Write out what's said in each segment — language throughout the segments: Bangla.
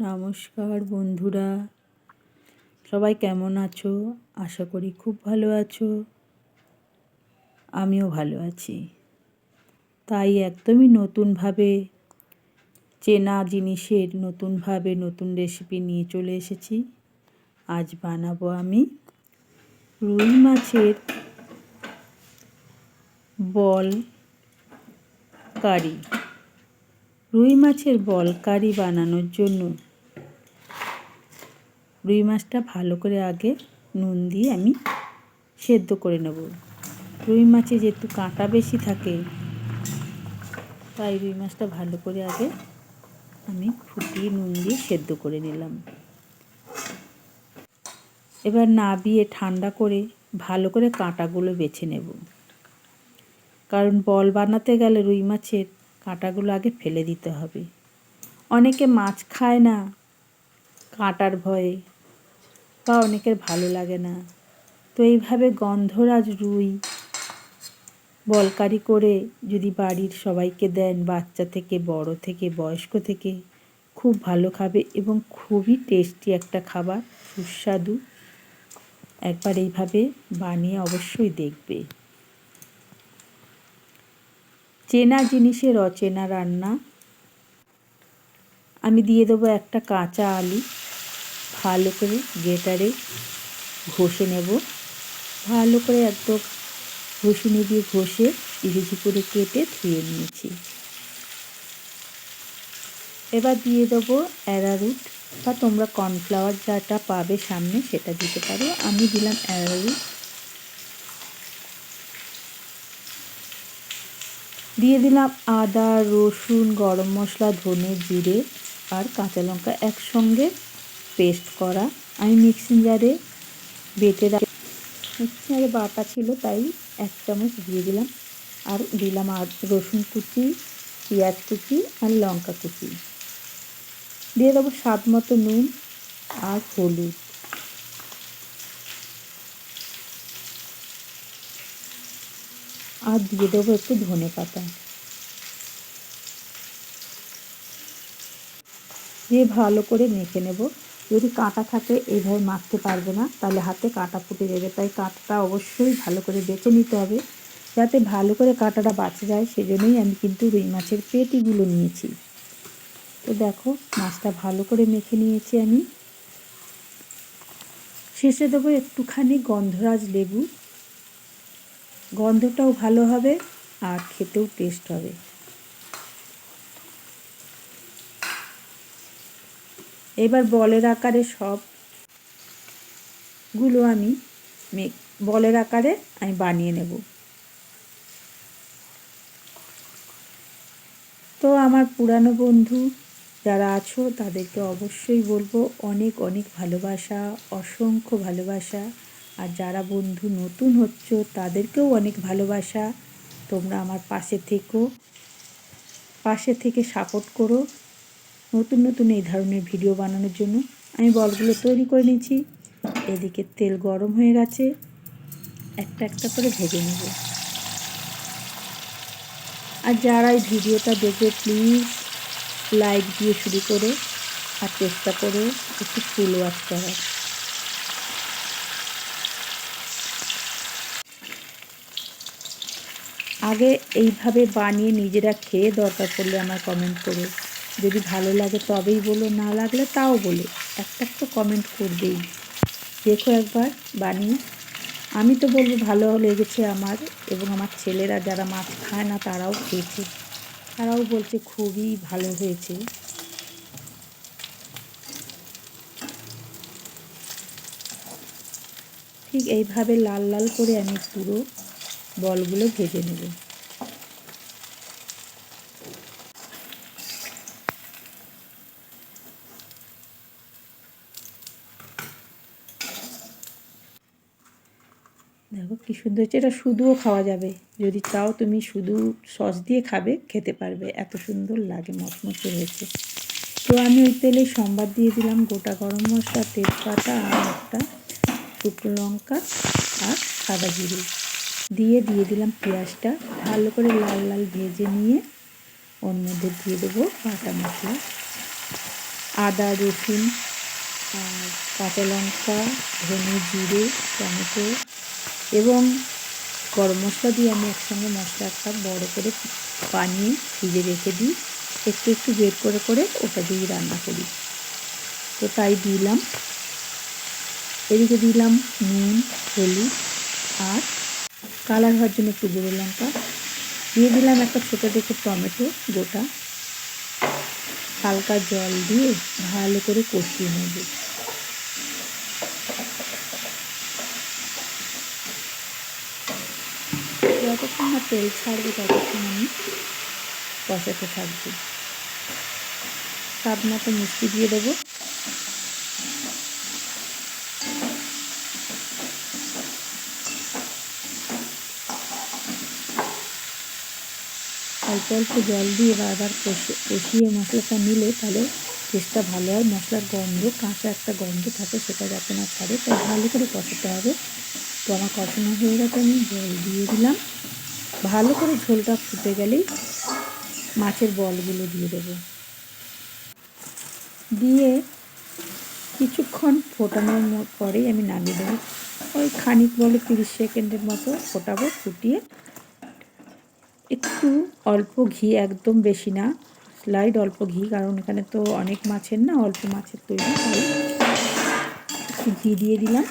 নমস্কার বন্ধুরা। সবাই কেমন আছো? আশা করি খুব ভালো আছো। আমিও ভালো আছি। তাই একদমই নতুনভাবে চেনা জিনিসের নতুনভাবে নতুন রেসিপি নিয়ে চলে এসেছি। আজ বানাবো আমি রুই মাছের বল কারি। রুই মাছের বল কারি বানানোর জন্য রুই মাছটা ভালো করে আগে নুন দিয়ে আমি সেদ্ধ করে নেব। রুই মাছে যেহেতু কাঁটা বেশি থাকে, তাই রুই মাছটা ভালো করে আগে আমি ফুটিয়ে নুন দিয়ে সেদ্ধ করে নিলাম। এবার নাবিয়ে ঠান্ডা করে ভালো করে কাঁটাগুলো বেছে নেব। কারণ বল বানাতে গেলে রুই মাছের কাঁটাগুলো আগে ফেলে দিতে হবে। অনেকে মাছ খায় না, কাঁটার ভয়ে বা অনেকের ভালো লাগে না। তো এইভাবে গন্ধরাজ রুই বলকারি করে যদি বাড়ির সবাইকে দেন, বাচ্চা থেকে, বড় থেকে, বয়স্ক থেকে, খুব ভালো খাবে এবং খুবই টেস্টি একটা খাবার, সুস্বাদু। একবার এইভাবে বানিয়ে অবশ্যই দেখবে। চেনা জিনিসের অচেনা রান্না। আমি দিয়ে দেবো একটা কাঁচা আলু। ভালো করে গেটারে ঘষে নেব। ভালো করে একদম ঘষুনি দিয়ে ঘষে ইলিচি করে কেটে ধুয়ে নিয়েছি। এবার দিয়ে দেবো অ্যারারুট বা তোমরা কর্নফ্লাওয়ার যাটা পাবে সামনে সেটা দিতে পারো। আমি দিলাম অ্যারারুট। দিয়ে দিলাম আদা, রসুন, গরম মশলা, ধনে, জিরে আর কাঁচা লঙ্কা একসঙ্গে পেস্ট করা। আমি মিক্সিং জারে বেটে রাখি মিক্সিং জারে বাটা ছিল, তাই এক চামচ দিয়ে দিলাম। আর দিলাম আর রসুন কুচি, পেঁয়াজ কুচি আর লঙ্কা কুচি। দিয়ে দেবো স্বাদ মতো নুন আর হলুদ। আর দিয়ে দেবো একটু ধনে পাতা। দিয়ে ভালো করে মেখে নেব। যদি কাঁটা থাকে এইভাবে মাখতে পারবে না। তাহলে হাতে কাঁটা ফুটে যাবে। তাই কাঁটাটা অবশ্যই ভালো করে বেছে নিতে হবে, যাতে ভালো করে কাঁটাটা বাঁচে যায়। সেজন্যই আমি কিন্তু রুই মাছের পেটিগুলো নিয়েছি। তো দেখো, মাছটা ভালো করে মেখে নিয়েছি আমি। শেষে দেবো একটুখানি গন্ধরাজ লেবু। গন্ধটাও ভালো হবে আর খেতেও টেস্ট হবে। এবার বলের আকারে সবগুলো আমি বলের আকারে আমি বানিয়ে নেব। তো আমার পুরানো বন্ধু যারা আছো, তাদেরকে অবশ্যই বলব অনেক অনেক ভালোবাসা, অসংখ্য ভালোবাসা। আর যারা বন্ধু নতুন হচ্ছ, তাদেরকেও অনেক ভালোবাসা। তোমরা আমার পাশে থেকো, পাশে থেকে সাপোর্ট করো। নতুন নতুন এই ধরনের ভিডিও বানানোর জন্য আমি বলগুলো তৈরি করে নিয়েছি। এদিকে তেল গরম হয়ে গেছে। একটা একটা করে ভেজে নেব। আর যারা এই ভিডিওটা দেখবে প্লিজ লাইক দিয়ে শুরু করে আর চেষ্টা করে একটু ফুল ওয়াশ করার। আগে এইভাবে বানিয়ে নিজেরা খেয়ে দরকার পড়লে আমার কমেন্ট করে। যদি ভালো লাগে তবেই বলো, না লাগলে তাও বলো। একটা একটা কমেন্ট করবেই। দেখো একবার, বানিয়ে। আমি তো বলব ভালো লেগেছে আমার এবং আমার ছেলেরা যারা মাছ খায় না, তারাও খেয়েছে। তারাও বলছে খুবই ভালো হয়েছে। ঠিক এইভাবে লাল লাল করে আমি পুরো বলগুলো ভেজে নেব। দেখো কি সুন্দর হচ্ছে এটা শুধুও খাওয়া যাবে। যদি চাও তুমি শুধু সস দিয়ে খাবে, খেতে পারবে। এত সুন্দর লাগে, মচমচে হয়েছে। তো আমি ওই তেলে সম্বাদ দিয়ে দিলাম, গোটা গরম মশলা, তেজপাতা, আর একটা শুকনো লঙ্কা আর সাদা জিরে। দিয়ে দিয়ে দিলাম পেঁয়াজটা। ভালো করে লাল লাল ভেজে নিয়ে ওর মধ্যে দিয়ে দেবো বাটা মশলা। আদা, রসুন, আর কাঁচা লঙ্কা, ধনে জিরে, টমেটো এবং গরম মশলা দিয়ে আমি একসঙ্গে মশলাটা বড় করে বানিয়ে ফ্রিজে রেখে দিই। একটু একটু বের করে করে ওটা দিয়ে রান্না করি। তো তাই দিলাম। এদিকে দিলাম নুন, হলুদ আর কালার হওয়ার জন্য একটু গুঁড়ো লঙ্কা। দিয়ে দিলাম একটা ছোটো দেখে টমেটো গোটা। হালকা জল দিয়ে ভালো করে কষিয়ে নেব। যতক্ষণ না তেল ছাড়বে ততক্ষণ আমি কষাতে থাকব। স্বাদ মতো মিষ্টি দিয়ে দেবো। অল্প অল্প জল দিয়ে বারবার কষে, কষিয়ে মশলাটা নিলে তাহলে টেস্টটা ভালো হয়। মশলার গন্ধ, কাঁচা একটা গন্ধ থাকে সেটা যাতে না ছাড়ে। তাই ভালো করে কষাতে হবে। তো আমার কষানো হয়ে গেছে, আমি জল দিয়ে দিলাম। ভালো করে ঝোলটা ফুটে গেলেই মাছের বলগুলো দিয়ে দেবো। দিয়ে কিছুক্ষণ ফোটানোর পরেই আমি নামিয়ে দেবো। ওই খানিক বলে তিরিশ সেকেন্ডের মতো ফোটাবো, ফুটিয়ে। একটু অল্প ঘি, একদম বেশি না, স্লাইড অল্প ঘি, কারণ এখানে তো অনেক মাছের না, অল্প মাছের তৈরি, তাই ঘি দিয়ে দিলাম।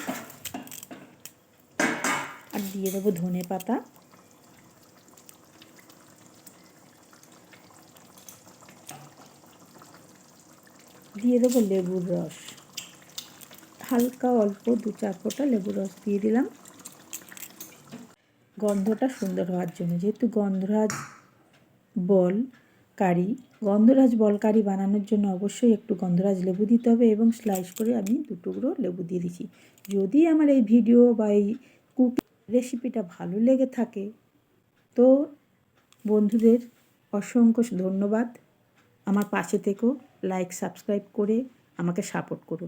আর দিয়ে দেবো ধনে পাতা। দিয়ে দেবো লেবুর রস। হালকা অল্প দু চার ফোঁটা লেবুর রস দিয়ে দিলাম। গন্ধটা সুন্দর হওয়ার জন্য, যেহেতু গন্ধরাজ বল কারি, গন্ধরাজ বল কারি বানানোর জন্য অবশ্যই একটু গন্ধরাজ লেবু দিতে হবে এবং স্লাইস করে আমি দু টুকরো লেবু দিয়ে দিচ্ছি। যদি আমার এই ভিডিও বা এই কুকি রেসিপিটা ভালো লেগে থাকে, তো বন্ধুদের অসংখ্য ধন্যবাদ। আমার পাশে থেকেও লাইক সাবস্ক্রাইব করে আমাকে সাপোর্ট করো